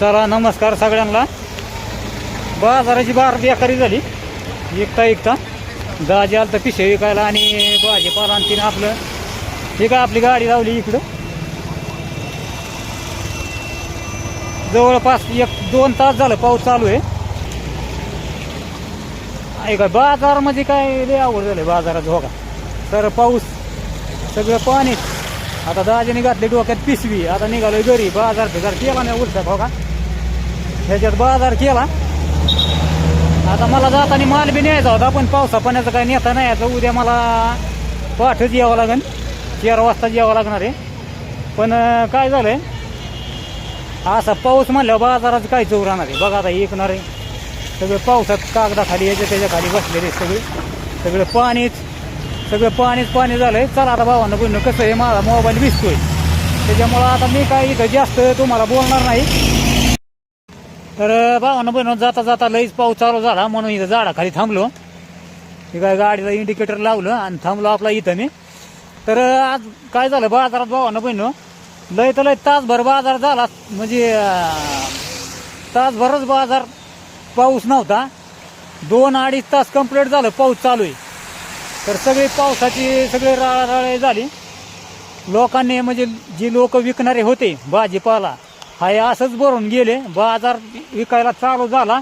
चला नमस्कार सगळ्यांना. बाजाराची बार बेकारी झाली. एकता एकता. दाजी आलं तर पिशे विकायला आणि भाजीपाला आणि तिने आपलं हे काय आपली गाडी लावली इकडं. जवळपास एक दोन तास झालं पाऊस चालू आहे. ऐका बाजारमध्ये काय लय आवड झालं बाजारात हो का? तर पाऊस सगळं पाणी. आता दाजीने घातली डोक्यात पिशवी. आता निघालोय घरी. बाजार घर केला नाही उलटा हो का? ह्याच्यात बाजार केला. आता मला जाताना माल बी न्यायचा होता पण पावसा पाण्याचं काही नेता नाही याचं उद्या मला पाठच यावं लागेल चार वाजताच यावं लागणार आहे. पण काय काय झालंय? असा पाऊस म्हणल्यावर बाजाराचं काय चोर राहणार आहे? बघा आता ऐकणार आहे. सगळं पावसात कागदाखाली याच्या त्याच्याखाली बसलेले सगळे. सगळं पाणीच सगळं पाणीच पाणी झालंय. चला आता भावांना बोलणं कसं आहे? माझा मोबाईल विसतोय त्याच्यामुळं आता मी काय इथं जास्त तुम्हाला बोलणार नाही. तर भावानं बहिण जाता जाता लईच पाऊस चालू झाला म्हणून इथं झाडाखाली थांबलो. हे काय गाडीला इंडिकेटर लावलं आणि थांबलो आपला इथं मी. तर आज काय झालं बाजारात भावानं बहिण लय तर लय तासभर बाजार झाला म्हणजे तासभरच बाजार पाऊस नव्हता. दोन अडीच तास कंप्लीट झालं पाऊस चालू आहे. तर सगळी पावसाची सगळी राळाराळे झाली. लोकांनी म्हणजे जी लोक विकणारे होते भाजीपाला हाय असंच भरून गेले. बाजार विकायला चालू झाला.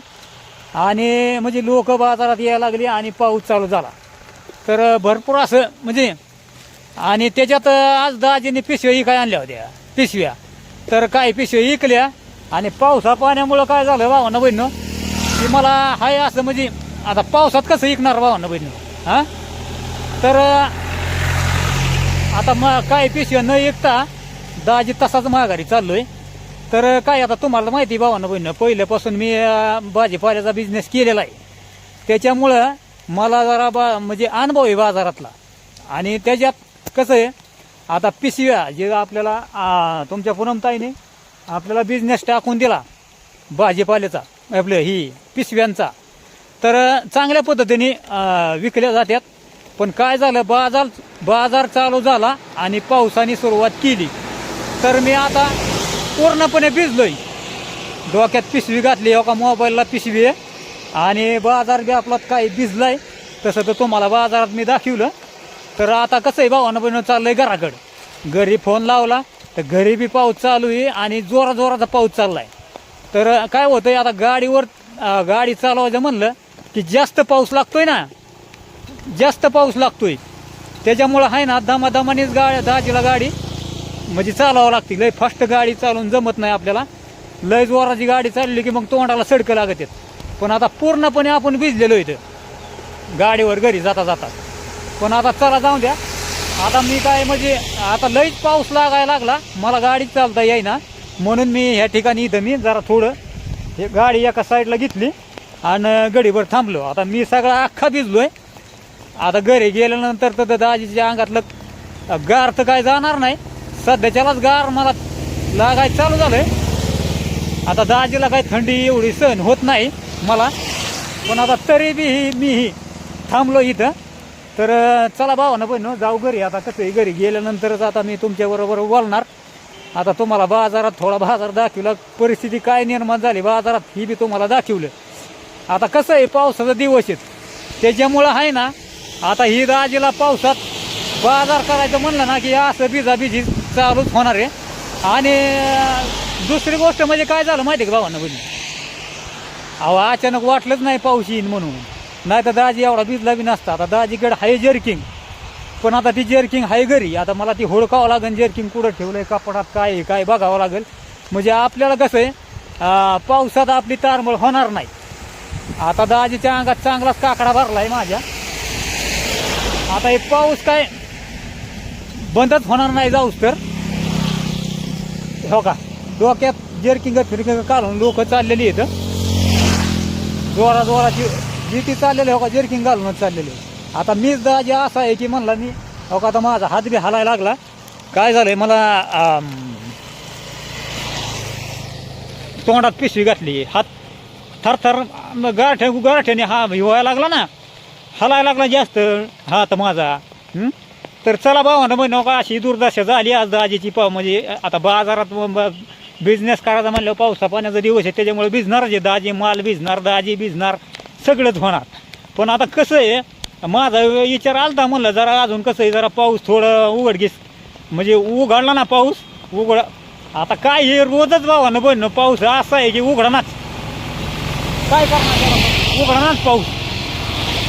आणि म्हणजे लोक बाजारात यायला लागली आणि पाऊस चालू झाला. तर भरपूर असं म्हणजे आणि त्याच्यात आज दाजीने पिशव्या इकाय आणल्या होत्या. पिशव्या. तर काही पिशव्या इकल्या आणि पावसा पाण्यामुळं काय झालं भावानं बहिणं की मला हाय असं म्हणजे आता पावसात कसं इकणार भावानं बहिणं हां? तर आता मग काय पिशव्या न इकता दाजी तसाच माघारी चाललोय. तर काय आता तुम्हाला माहिती भावानं बहिणं पहिल्यापासून मी भाजीपाल्याचा बिझनेस केलेला आहे. त्याच्यामुळं मला जरा बा म्हणजे अनुभव आहे बाजारातला. आणि त्याच्यात कसं आहे आता पिशव्या जे आपल्याला तुमच्या पुनमताईने आपल्याला बिझनेस टाकून दिला भाजीपाल्याचा आपलं ही पिशव्यांचा. तर चांगल्या पद्धतीने विकल्या जातात पण काय झालं बाजार बाजार चालू झाला आणि पावसाने सुरुवात केली. तर मी आता पूर्णपणे भिजलोय. डोक्यात पिशवी घातली हो का मोबाईलला पिशवी आहे. आणि बाजार बी आपला काही भिजलाय. तसं तर तुम्हाला बाजारात मी दाखवलं. तर आता कसं आहे भावानं बहनं चाललं आहे घराकडं. घरी फोन लावला तर घरी बी पाऊस चालू आहे आणि जोरा जोराचा पाऊस चाललाय. तर काय होतं आहे आता गाडीवर गाडी चालवायचं म्हणलं की जास्त पाऊस लागतोय ना. जास्त पाऊस लागतोय. त्याच्यामुळं आहे ना दमादमानेच गाड्या दाजीला गाडी. म्हणजे चालावं लागते. लय फास्ट गाडी चालवून जमत नाही आपल्याला. लय जोराची गाडी चालली की मग तोंडाला सडकं लागत आहेत. पण आता पूर्णपणे आपण भिजलेलो इथं. गाडीवर घरी जाता जाता. पण आता चला जाऊ द्या. आता मी काय म्हणजे आता लईच पाऊस लागायला लागला. मला गाडी चालता येईना. म्हणून मी ह्या ठिकाणी इथं मी जरा थोडं हे गाडी एका साईडला घेतली आणि गडीभर थांबलो. आता मी सगळा अख्खा भिजलो आहे आता घरी गेल्यानंतर तर दाजीच्या अंगातलं गार तर काय जाणार नाही. सध्याच्यालाच गार मला लागायचं चालू झालं आता दाजीला काही थंडी एवढी सहन होत नाही मला. पण आता तरी बी ही मी थांबलो इथं. तर चला भावानं पण जाऊ घरी. आता कसं आहे घरी गेल्यानंतरच आता मी तुमच्याबरोबर बोलणार. आता तुम्हाला बाजारात थोडा बाजार दाखवला. परिस्थिती काय निर्माण झाली बाजारात ही बी तुम्हाला दाखवलं. आता कसं आहे पावसाचा दिवस आहेत त्याच्यामुळं आहे ना आता ही दाजीला पावसात बाजार करायचं म्हणलं ना की असं बिजाबिजी चालूच होणार आहे. आणि दुसरी गोष्ट म्हणजे काय झालं माहिती आहे का भावांना बहिणी? अहो अचानक वाटलंच नाही पाऊस येईन म्हणून. नाही तर दाजी एवढा भिजला बी नसता. आता दाजीकडे आहे जर्किंग पण आता ती जर्किंग आहे घरी. आता मला ती होडकावं लागेल जर्किंग कुठं ठेवलंय कपडात काय आहे, काय बघावं लागेल. म्हणजे आपल्याला कसं आहे पावसात आपली तारमळ होणार नाही. आता दाजीच्या अंगात चांगलाच काकडा भरला आहे माझ्या. आता हे पाऊस काय बंदच होणार नाही जाऊस तर. हो का? डोक्यात जेरकिंग फिरकिंग घालून लोक चाललेली आहेत जोरा जोराची जी ती चाललेली हो का? जेरकिंग घालूनच चाललेली आता मीच दाजी असा आहे की म्हणला मी हो का? आता माझा हात बी हालायला लागला. काय झालंय? मला तोंडात पिशवी घातली. हात थरथर गारठ्या गारठ्याने हा व्हायला लागला ना. हलायला लागला जास्त. हात माझा हं? तर चला भावानं म्हणू का अशी दुर्दशा झाली आज आजीची पाव म्हणजे आता बाजारात बिझनेस करायचा म्हणलं पावसा पाण्याचा दिवस आहे त्याच्यामुळे भिजणारच आहे. दाजी माल भिजणार दाजी भिजणार सगळंच होणार. पण आता कसं आहे माझा विचार आलता म्हणलं जरा अजून कसं आहे जरा पाऊस थोडं उघडगीस म्हणजे उघडला ना पाऊस उघड. आता काय हे रोजच भावानं बनणं पाऊस असा आहे की उघडणाच. काय करणार त्याला? उघडणाच पाऊस.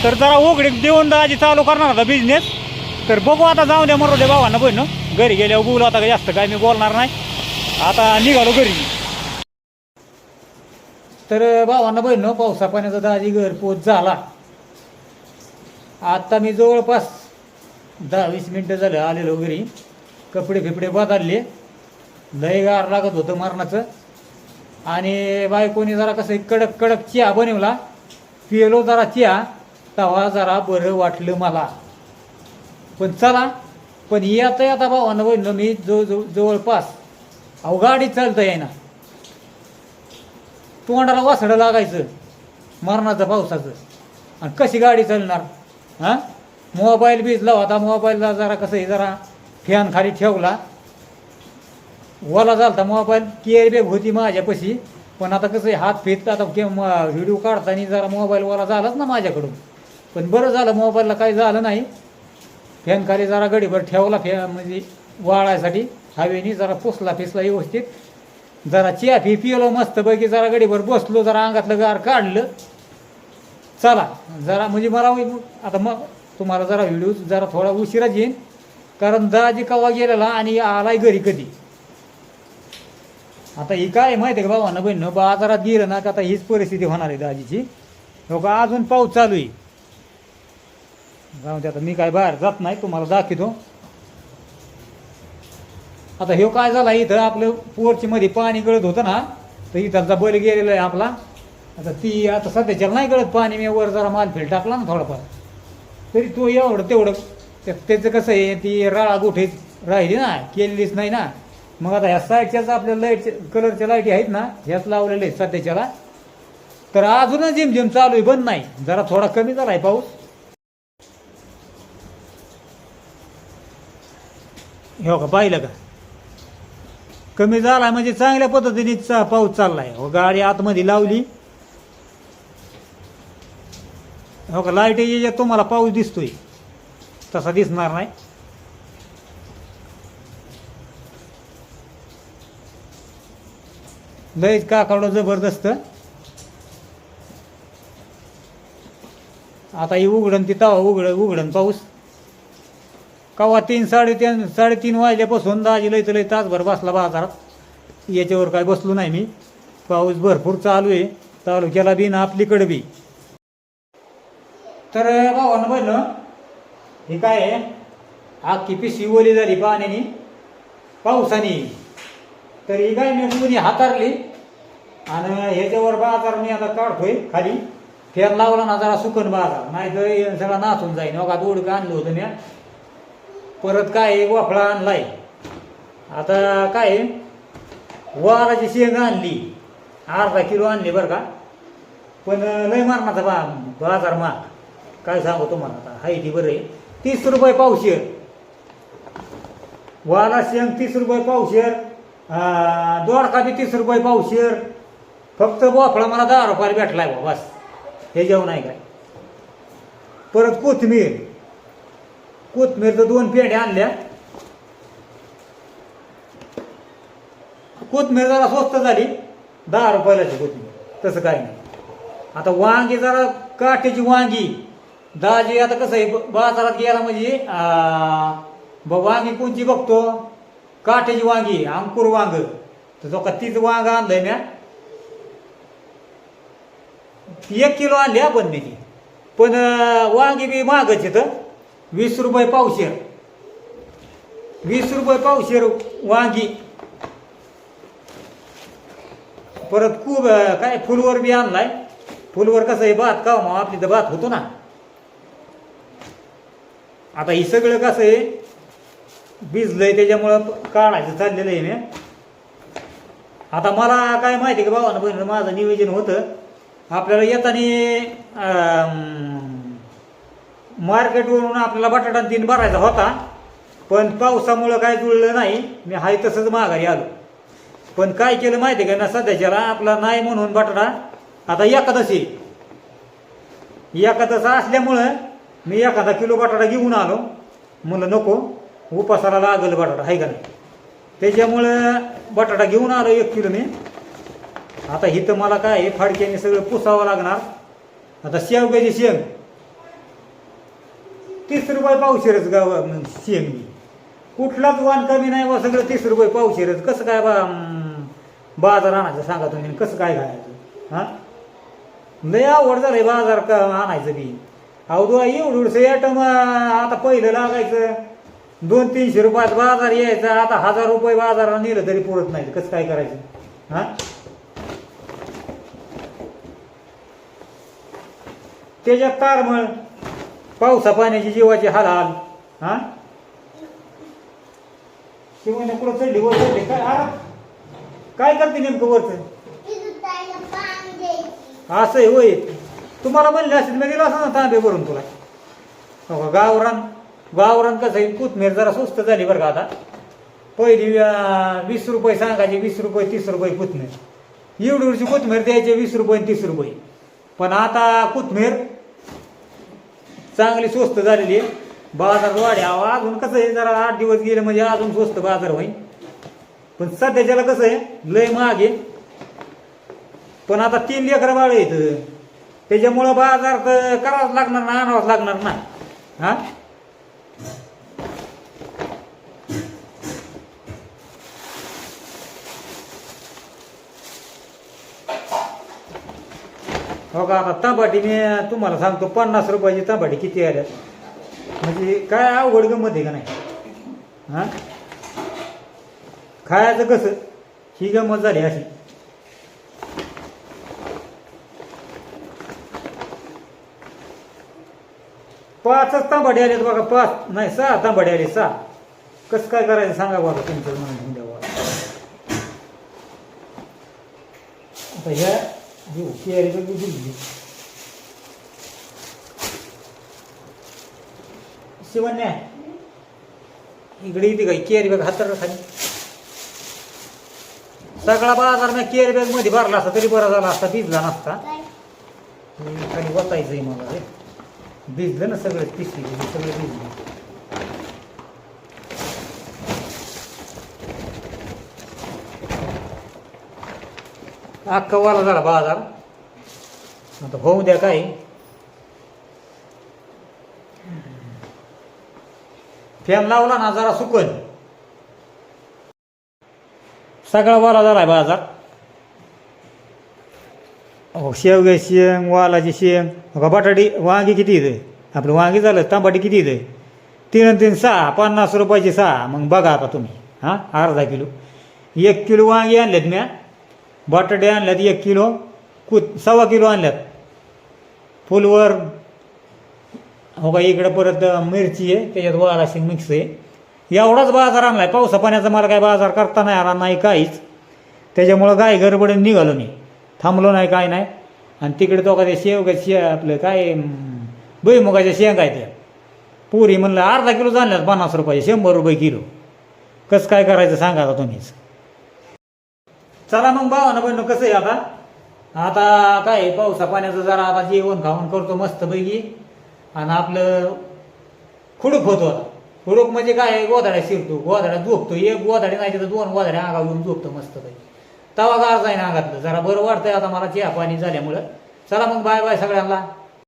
तर जरा उघडीक देऊन दाजी चालू करणार होता बिझनेस तर बघू आता जाऊ द्या मरू दे भावांना बहिण. घरी गेल्यावर बोलू आता जास्त काय मी बोलणार नाही. आता निघालो घरी. तर भावांना बहिण पावसा पाण्याचा दाजी घर पोच झाला. आता मी जवळपास दहा वीस मिनटं झालं आलेलो घरी. कपडे फिपडे बदलले. लय गार लागत होतं मरणाचं. आणि बायकोनी जरा कसं कडक कडक चिया बनवला. पिलो जरा चिया. तवा जरा बरं वाटलं मला. पण चला पण येता येता भावानं बहिणं मी जो जो जवळपास. अहो गाडी चालता येईना तोंडाला वासडं लागायचं मरणाचं पावसाचं. आणि कशी गाडी चालणार? हां? मोबाईल भिजला होता मोबाईलला जरा कसं आहे जरा फॅन खाली ठेवला. ओला झालता मोबाईल केअर बॅग होती माझ्यापाशी. पण आता कसं आहे हात फिरत आता के व्हिडिओ काढताना जरा मोबाईल ओला झालाच ना माझ्याकडून. पण बरं झालं मोबाईलला काही झालं नाही. फॅन खाली जरा गडीभर ठेवला फॅ म्हणजे वाळायसाठी. हवेने जरा पुसला फिसला व्यवस्थित. जरा चिया फी पिलो मस्तपैकी जरा गडीभर बसलो जरा अंगातलं गार काढलं. चला जरा म्हणजे मला आता मग तुम्हाला जरा व्हिडिओ जरा थोडा उशिरा येईन. कारण दाजी कवा गेलेला आणि आलाय घरी कधी? आता ही काय माहिती आहे का भावानं बहिण बाजारात गेलं ना का आता हीच परिस्थिती होणार आहे दाजीची. हो लोक अजून पाऊस चालू आहे. जाऊ दे आता मी काय बाहेर जात नाही तुम्हाला दाखवतो. आता हे काय झाला इथं आपलं पोरची मध्ये पाणी गळत होतं ना तर इथलचा बैल गेलेला आहे आपला. आता ती आता सध्याच्याला नाही गळत पाणी मी वर जरा माल फेल टाकला ना थोडाफार. तरी तो एवढं तेवढं त्याचं कसं आहे ती राळा गोठे राहिली ना केलेलीच नाही ना. मग आता ह्या साईडच्याच आपल्या लाइट कलरच्या लाईटी आहेत ना ह्याच लावलेल्या आहेत सध्याच्याला. तर अजूनच जिम जिम चालू आहे बंद नाही. जरा थोडा कमी झाला आहे पाऊस. हो का पाहिलं का? कमी झाला म्हणजे चांगल्या पद्धतीने चा- पाऊस चाललाय. हो गाडी आतमध्ये लावली. हो का लाइट याच्यात तुम्हाला पाऊस दिसतोय तसा दिसणार नाही. लयच काकावडं जबरदस्त. आता ही उघडन ती तवा उघड उघडन पाऊस. कवा तीन साडेतीन साडेतीन वाजल्यापासून दाजी लय लय तासभर बसला बाजारात. याच्यावर काय बसलो नाही मी. पाऊस भरपूर चालू आहे. चालू केला बी ना आपलीकडे बी. तर भावानं बहिण हे काय आहे? आखी पिशवी ओली झाली पाण्याने. पावसाने. तर ही काय मी मुली हातारली. आणि ह्याच्यावर बाजार मी आता काढतोय खाली. फेर लावला ना जरा सुकन बाजार. नाही तर सगळा नाचून जाईन. हो का? दोडकं आणलं होतं मी परत काय आहे, वाफळा आणलाय. आता काय आहे, वाराची शेंग आणली. अर्धा किलो आणली बरं का. पण लय मारणार बा बाजार माग. काय सांगू तुम्हाला आता? हाय ती बरं आहे. तीस रुपये पावशेर. वाला शेंग तीस रुपये पावशेर. अं, दोडका बी तीस रुपये पावशेर. फक्त वाफळा मला दहा रुपयाला भेटलाय बा बस. हे जेवण आहे काय? परत कोथमीर कोथमिरीचं दोन पेढ्या आणल्या. कोथमीर जरा स्वस्त झाली. दहा रुपयालाची कोथमीर. तसं काही नाही. आता वांगी जरा काठीची वांगी. दाजी आता कसं आहे बाजारात गेला म्हणजे ब- वांगी कोणची बघतो? काठीची वांगी अंकुर वांग. तर जो का तीच वांग आणलंय म्या. एक किलो आणली आपण मी ती पण वांगी बी मागच तर. वीस रुपये पावशेर. वीस रुपये पावशेर वांगी. परत खूप काय फुलवर बी आणलाय. फुलवर कसं आहे भात का मग आपली तर भात होतो ना. आता हे सगळं कसं आहे भिजलंय त्याच्यामुळं काढायचं चाललेलं आहे मी. आता मला काय माहिती का भावानं बहिण माझं नियोजन होतं. आपल्याला येताना मार्केटवरून आपल्याला बटाटा दिन भरायचा होता पण पावसामुळं काय जुळलं नाही. मी हाय तसंच माघारी आलो. पण काय केलं माहिती आहे का ना सध्याच्याला आपला नाही म्हणून बटाटा आता एकादशी. एकादशा असल्यामुळं मी एखादा किलो बटाटा घेऊन आलो. म्हणलं नको उपासाला लागल बटाटा आहे का नाही? त्याच्यामुळं बटाटा घेऊन आलो एक किलो मी. आता इथं मला काय आहे, फाडक्याने सगळं पुसावं लागणार. आता शेवग्याची शेंग. तीस रुपये पावशेरच गाव शेंग. कुठलाच वाण कमी नाही बा सगळं तीस रुपये पावशेरच. कसं काय बा बाजार आणायचं सांगा तुम्ही कसं काय घालायचं? हां? लय आवड झालंय बाजार का आणायचं बी. अहो तुला एवढं ॲटम आता पहिलं लागायचं. दोन तीनशे रुपयात बाजार यायचा आता हजार रुपये बाजाराला नेलं तरी पुरत नाही कसं काय करायचं? हां? त्याच्यात तारमळ. पावसा पाण्याची जीवाची हाल हाल हा? शिवाय कुठं चढली वर चढली? काय अरे काय करते नेमकं वरच? असं आहे होय. तुम्हाला म्हणले असेल मी दिला असं ना तांबे भरून तुला. हो गावरान गावरान कसं आहे? कोथमीर जरा स्वस्त झाली बरं का आता. पहिली वीस रुपये सांगायचे वीस रुपये तीस रुपये कोथमीर. एवढी वर्षी कोथमीर द्यायचे वीस रुपये आणि तीस रुपये. पण आता कोथमीर चांगली स्वस्त झालेली आहे. बाजार वाढ्या अजून कसं आहे जरा आठ दिवस गेले म्हणजे अजून स्वस्त बाजार होईल पण सध्याच्याला कसं आहे लय महाग आहे. पण आता तीन लेकर बाळ येत त्याच्यामुळं बाजार तर करावाच लागणार ना आणावाच लागणार ना. हा? हो का आता तांबाटी मी तुम्हाला सांगतो पन्नास रुपयाची तांबाटी किती आल्या? म्हणजे काय अवघड गंमत आहे का नाही? हां? खायचं कसं? ही गंमत झाली अशी. पाचच तांबाडी आलेत बघा पाच नाही सहा तांबाडी आले सहा. कसं काय करायचं सांगा बघा तुमचं म्हणून. द्यावा आता ह्या घेऊ केअरी बघ दिली. शिवण्या इकडे येते काही केअरी बॅग हातार खाली. सगळा बाजार मी केअरी बॅगमध्ये भरला असता तरी बरा झाला असता भिजला नसता. हे खाली वतायचंय मला रे. भिजलं ना सगळं पिशवी सगळं भिजलं. अख्खा वाला झाला बाजार. आता होऊ द्या काय फॅन लावला ना जरा सुकन. सगळा वाला झाला बाजार. हो शेवगे शेंग वालाची शेंग. बघा बटाटी वांगी किती येते आपलं वांगी झालं तांबाटी किती इथे? तीन तीन सहा. पन्नास रुपयाची सहा. मग बघा आता तुम्ही. हां अर्धा किलो. एक किलो वांगी आणलेत म्या. बटाटे आणल्यात एक किलो कु सव्वा किलो आणल्यात. फुलवर हो का इकडं परत मिरची आहे त्याच्यात वाला मिक्स आहे. एवढाच बाजार आणलाय. पावसा पाण्याचा मला काय बाजार करता नाही आला नाही काहीच. त्याच्यामुळं गाय गडबडीने निघालो मी. थांबलो नाही काय नाही. आणि तिकडे तो का ते शेवगा शे आपलं काय भुईमुगाच्या शेंगा आहेत त्या. पुरी म्हणलं अर्धा किलो जाणल्यात पन्नास रुपये शंभर रुपये किलो. कसं काय करायचं सांगा आता तुम्हीच. चला मग भावानं बहिण कसं आहे आता? आता काय आहे, पावसा पाण्याचं जरा आता जेवण खावण करतो मस्तपैकी आणि आपलं खुडूक होतो आता. खुडूक म्हणजे काय आहे, गोधाड्या शिरतो गोधाड्या झोपतो एक गोधाडी नाही तर दोन गोधाड्या अंगा येऊन झोपतो मस्तपैकी तवा गार जाईन अंगातलं. जरा बरं वाटतंय आता मला चहा पाणी झाल्यामुळं. चला मग बाय बाय सगळ्यांना.